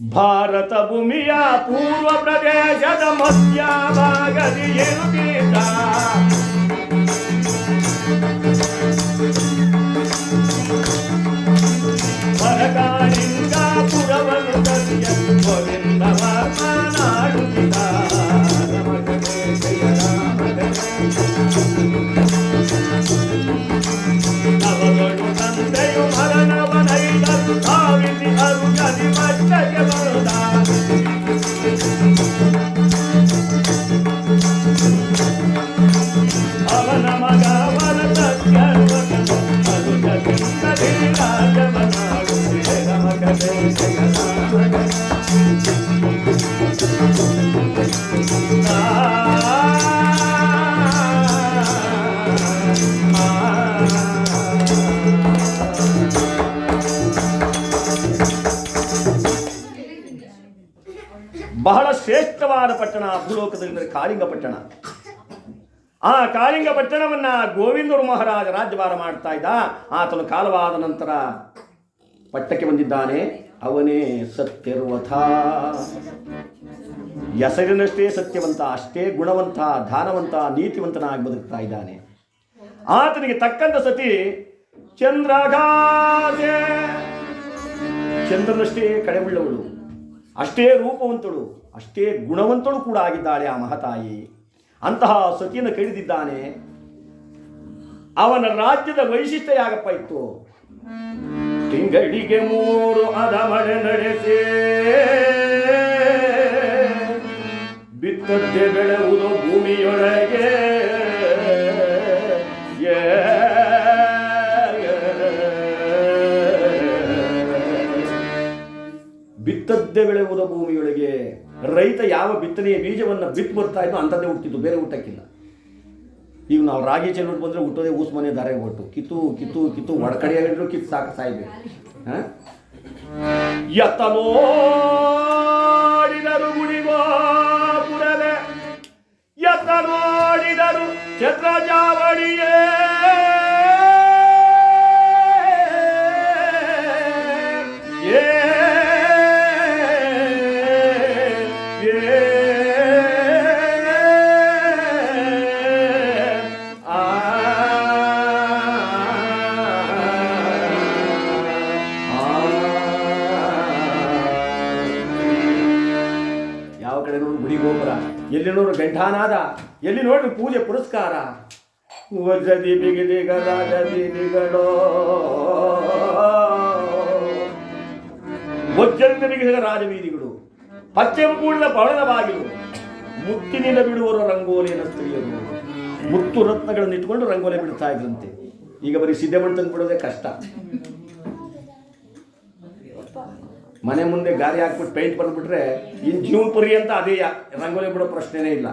ಭಾರತ ಭೂಮಿಯ ಪೂರ್ವ ಪ್ರದೇಶದ ಮಧ್ಯ ಭಾಗದಿ ಇರುತ್ತಿದ್ದ ಬಹಳ ಶ್ರೇಷ್ಠವಾದ ಪಟ್ಟಣ ಭೂಲೋಕದಲ್ಲಿ ಕಾಳಿಂಗ ಪಟ್ಟಣ. ಆ ಕಾಳಿಂಗ ಪಟ್ಟಣವನ್ನ ಗೋವಿಂದರು ಮಹಾರಾಜ ರಾಜ್ಯಭಾರ ಮಾಡ್ತಾ ಇದ್ದ. ಆತನು ಕಾಲವಾದ ನಂತರ ಪಟ್ಟಕ್ಕೆ ಬಂದಿದ್ದಾನೆ. ಅವನೇ ಸತ್ಯರ್ವಥ. ಹೆಸರಿನಷ್ಟೇ ಸತ್ಯವಂತ, ಅಷ್ಟೇ ಗುಣವಂತ ದಾನವಂತ ನೀತಿವಂತನಾಗಿ ಬದುಕ್ತಾ ಇದ್ದಾನೆ. ಆತನಿಗೆ ತಕ್ಕಂತ ಸತಿ ಚಂದ್ರಗಾದೆ ಚಂದ್ರನಷ್ಟೇ ಕಡೆವುಳ್ಳವಳು ಅಷ್ಟೇ ರೂಪವಂತಳು, ಅಷ್ಟೇ ಗುಣವಂತಳು ಕೂಡ ಆಗಿದ್ದಾಳೆ ಆ ಮಹತಾಯಿ. ಅಂತಹ ಸತಿಯನ್ನು ಕಡಿದಿದ್ದಾನೆ ಅವನ ರಾಜ್ಯದ ವೈಶಿಷ್ಟ್ಯ ಯಾಗಪ್ಪ ಇತ್ತು? ತಿಂಗಳಿಗೆ ಮೂರು ಅದಮಡೆ ನಡೆಸಿ. ಬಿತ್ತದ್ದೆ ಬೆಳೆವುದು ಭೂಮಿಯೊಳಗೆ. ಬಿತ್ತದ್ದೆ ಬೆಳೆಯುವುದು ಭೂಮಿಯೊಳಗೆ. ರೈತ ಯಾವ ಬಿತ್ತನೆಯ ಬೀಜವನ್ನು ಬಿತ್ತು ಬರ್ತಾ ಇದ್ದೋ ಅಂಥದ್ದೇ ಹುಟ್ಟಿದ್ದು, ಬೇರೆ ಹುಟ್ಟಕ್ಕಿಲ್ಲ ಈಗ ನಾವು ರಾಗಿ ಚೆಲ್ಬಿಟ್ಟು ಬಂದರೆ ಹುಟ್ಟೋದೇ ಊಸ್ ಮನೆ ದಾರೆ ಒಟ್ಟು. ಕಿತ್ತು ಕಿತ್ತು ಕಿತ್ತು ಒಡಕಡಿಯಾಗಿದ್ರು ಕಿತ್ತು ಸಾಕು, ಸಾಯ್ಬೇಕು. ಹಾಂ? ಎತ್ತ ನೋಡಿದರು ಗುಡಿಗೋಪುರವೇ ಎತ್ತ ನೋಡಿದರು ಗೋಪುರ. ಎಲ್ಲಿ ನೋಡು ಗಂಠಾನಾದ ಎಲ್ಲಿ ನೋಡ್ರಿ ಪೂಜೆ ಪುರಸ್ಕಾರ. ವಜ್ರದಿ ಬಿಗಿದಿಗ ರಾಜದಿಗಳೋ ವಜ್ರದಿಂದ ಬಿಗಿದಿಗ ರಾಜಬೀದಿಗಳು ಪಚ್ಚೆಂಪೂರ್ಣ ಪವಳದ ಬಾಗಿಲು ಮುತ್ತಿನಿಂದ ಬಿಡುವರು ರಂಗೋಲಿಯನ್ನು ಸ್ತ್ರೀಯರು. ಮುತ್ತು ರತ್ನಗಳನ್ನು ಇಟ್ಕೊಂಡು ರಂಗೋಲಿ ಬಿಡ್ತಾ ಇದ್ರಂತೆ. ಈಗ ಬರೀ ಸಿದ್ಧಮಣ್ ತಂದು ಬಿಡೋದೇ ಕಷ್ಟ. ಮನೆ ಮುಂದೆ ಗಾರಿ ಹಾಕ್ಬಿಟ್ಟು ಪೇಂಟ್ ಬಂದ್ಬಿಟ್ರೆ ಇನ್ನು ಜೀವನ ಅಂತ ಅದೇ ರಂಗೋಲಿ ಬಿಡೋ ಪ್ರಶ್ನೆನೇ ಇಲ್ಲ.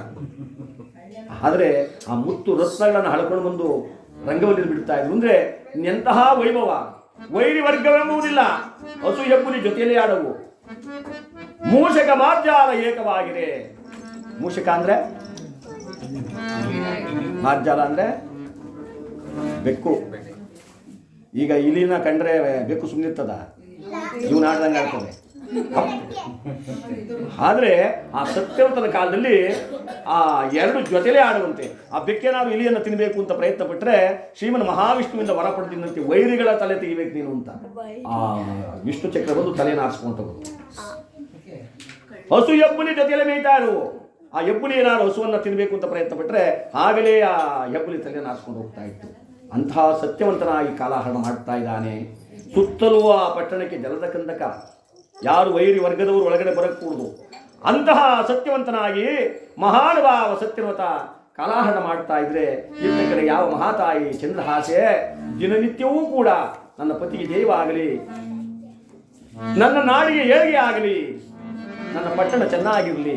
ಆದರೆ ಆ ಮುತ್ತು ರತ್ನಗಳನ್ನು ಹಳ್ಕೊಂಡು ಬಂದು ರಂಗೋಲಿ ಬಿಡ್ತಾ ಇದ್ರು. ಅಂದರೆ ಎಂತಹ ವೈಭವ? ವೈರಿ ವರ್ಗವೆಂಬುವುದಿಲ್ಲ. ಹಸು ಹೆಬ್ಬುಲಿ ಜೊತೆಯಲ್ಲೇ ಆಡವು. ಮೂಷಕ ಮಾರ್ಜಾಲ ಏಕವಾಗಿದೆ. ಮೂಷಕ ಅಂದ್ರೆ? ಮಾರ್ಜಾಲ ಅಂದ್ರೆ? ಬೆಕ್ಕು. ಈಗ ಇಲಿನ ಕಂಡ್ರೆ ಬೆಕ್ಕು ಸುಮ್ಮನಿರ್ತದ ಇವನು ಆಡ್ದಂಗೆ ಆಗ್ತದೆ ಆದರೆ ಆ ಸತ್ಯವಂತನ ಕಾಲದಲ್ಲಿ ಆ ಎರಡು ಜೊತೆಲೇ ಆಡುವಂತೆ, ಆ ಬೆಕ್ಕೇನಾದ್ರು ಇಲಿಯನ್ನು ತಿನ್ನಬೇಕು ಅಂತ ಪ್ರಯತ್ನ ಪಟ್ಟರೆ ಶ್ರೀಮನ್ ಮಹಾವಿಷ್ಣುವಿಂದ ವರ ಪಡೆದಿದ್ದಂತೆ ವೈರಿಗಳ ತಲೆ ತೆಗಿಬೇಕು ನೀನು ಅಂತ. ಆ ವಿಷ್ಣು ಚಕ್ರ ಬಂದು ತಲೆಯನ್ನು ಆರಿಸ್ಕೊಂತ ಹಸು ಎಬ್ಬುಲಿ ಜೊತೆಯಲ್ಲೇ ಮೇಯ್ತಾ ಇರು ಆ ಎಬ್ಬುಲಿ ಏನಾದ್ರು ಹಸುವನ್ನು ತಿನ್ನಬೇಕು ಅಂತ ಪ್ರಯತ್ನ ಪಟ್ಟರೆ ಆಗಲೇ ಆ ಎಬ್ಬುಲಿ ತಲೆಯನ್ನು ಆರಿಸ್ಕೊಂಡು ಹೋಗ್ತಾ ಇತ್ತು. ಅಂತಹ ಸತ್ಯವಂತನಾಗಿ ಕಾಲಹರಣ ಮಾಡ್ತಾ ಇದ್ದಾನೆ. ಸುತ್ತಲೂ ಆ ಪಟ್ಟಣಕ್ಕೆ ಜಲದ ಕಂದಕ. ಯಾರು ವೈರಿ ವರ್ಗದವರು ಒಳಗಡೆ ಬರಕೂಡದು. ಅಂತಹ ಸತ್ಯವಂತನಾಗಿ ಮಹಾನುಭಾವ ಸತ್ಯವಂತ ಕಲಾಹನ ಮಾಡ್ತಾ ಇದ್ರೆ ಇತ್ತ ಕಡೆ ಯಾವ ಮಹಾತಾಯಿ ಚಂದ್ರಹಾಸೆ ದಿನನಿತ್ಯವೂ ಕೂಡ ನನ್ನ ಪತಿಗೆ ಆಗಲಿ, ನನ್ನ ನಾಡಿಗೆ ಏಳಿಗೆ ಆಗಲಿ, ನನ್ನ ಪಟ್ಟಣ ಚೆನ್ನಾಗಿರಲಿ,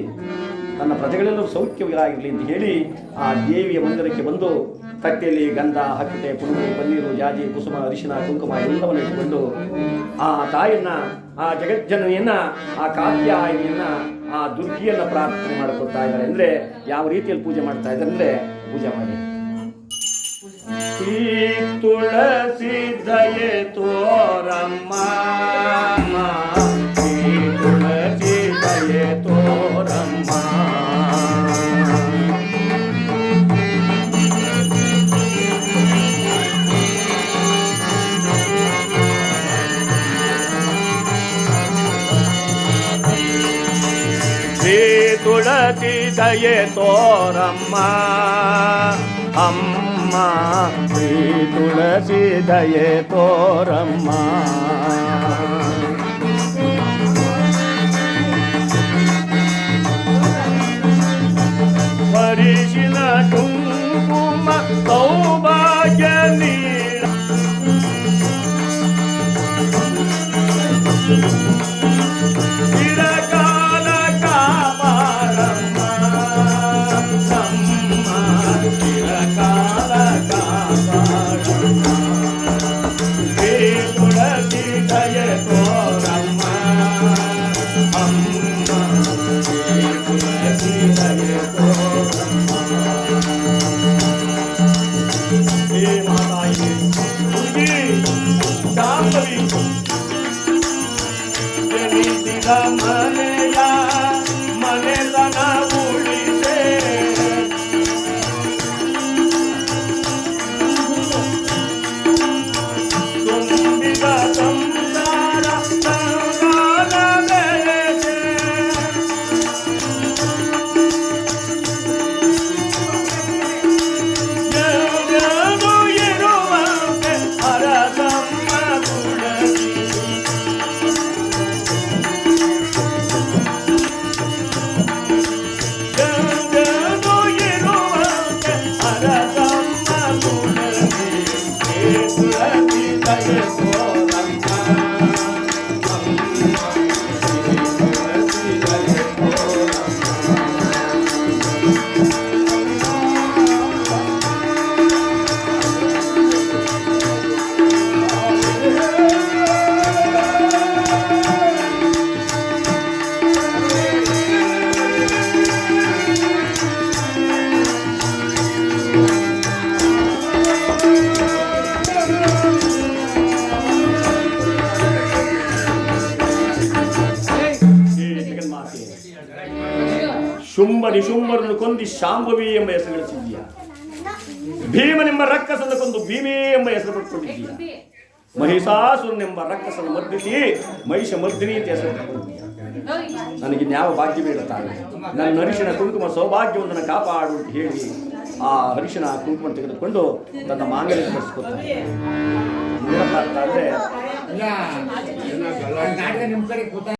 ನನ್ನ ಪ್ರಜೆಗಳೆಲ್ಲರೂ ಸೌಖ್ಯವಾಗಿರಲಿ ಅಂತ ಹೇಳಿ ಆ ದೇವಿಯ ಮಂದಿರಕ್ಕೆ ಬಂದು ತಟ್ಟೆಯಲ್ಲಿ ಗಂಧ ಹಕ್ಕತೆ ಪುಣಿ ಪನ್ನೀರು, ಜಾಜಿ, ಕುಸುಮ, ಅರಿಶಿನ, ಕುಂಕುಮ ಎಲ್ಲವನ್ನು ಇಟ್ಟುಕೊಂಡು ಆ ತಾಯಿಯನ್ನ, ಆ ಜಗಜ್ಜನನಿಯನ್ನ, ಆ ಕಾತ್ಯಾಯಿನಿಯನ್ನ, ಆ ದುರ್ಗಿಯನ್ನ ಪ್ರಾರ್ಥನೆ ಮಾಡ್ಕೊಳ್ತಾ ಇದ್ದಾರೆ. ಅಂದ್ರೆ ಯಾವ ರೀತಿಯಲ್ಲಿ ಪೂಜೆ ಮಾಡ್ತಾ ಇದ್ದಾರೆ ಅಂದ್ರೆ ಪೂಜೆ ಮಾಡಿ. ತುಳಸಿ ದಯೆ ತೋರಮ್ಮ. ತುಳಸಿ ದಯೆ ತೋರಮ್ಮ ಅಮ್ಮ ಶ್ರೀ ತುಳಸಿ ದಯೆ ತೋರಮ್ಮ ಪರಿಶಿಲ ಕುಂಕುಮ ಸೌಭಾಗ್ಯ ನೀಡ ಚಿರಕಾಲ Sangale ಶುಂಭ ಶುಂಭರನ್ನು ಕೊಂದಿ ಶಾಂಭವಿ ಎಂಬ ಹೆಸರು ಗಳಿಸಿದ್ದೀಯ? ಭೀಮನೆಂಬ ರಕ್ಕಸನ ಕೊಂದು ಭೀಮೇ ಎಂಬ ಹೆಸರು ಪಡ್ಕೊಂಡಿದ್ದೀಯ? ಮಹಿಷಾಸುರನೆಂಬ ರಕ್ಕಸನ ಮರ್ದಿಸಿ ಮಹಿಷ ಮರ್ದಿನಿ ಅಂತ ಹೆಸರು ಪಡ್ಕೊಂಡಿದ್ದೀಯ? ನನಗೆ ಯಾವ ಭಾಗ್ಯ ಬೀಳುತ್ತಾನೆ ನನ್ನ ಹರಿಶನ ಕುಂಕುಮ ಸೌಭಾಗ್ಯವನ್ನು ಕಾಪಾಡು ಅಂತ ಹೇಳಿ ಆ ಹರಿಶನ ಕುಂಕುಮ ತೆಗೆದುಕೊಂಡು ತನ್ನ ಮಾಂಗಲ್ಯ ಕಳಿಸ್ಕೊತಾನೆ ಏನಪ್ಪ ಅಂತ ಅಂದ್ರೆ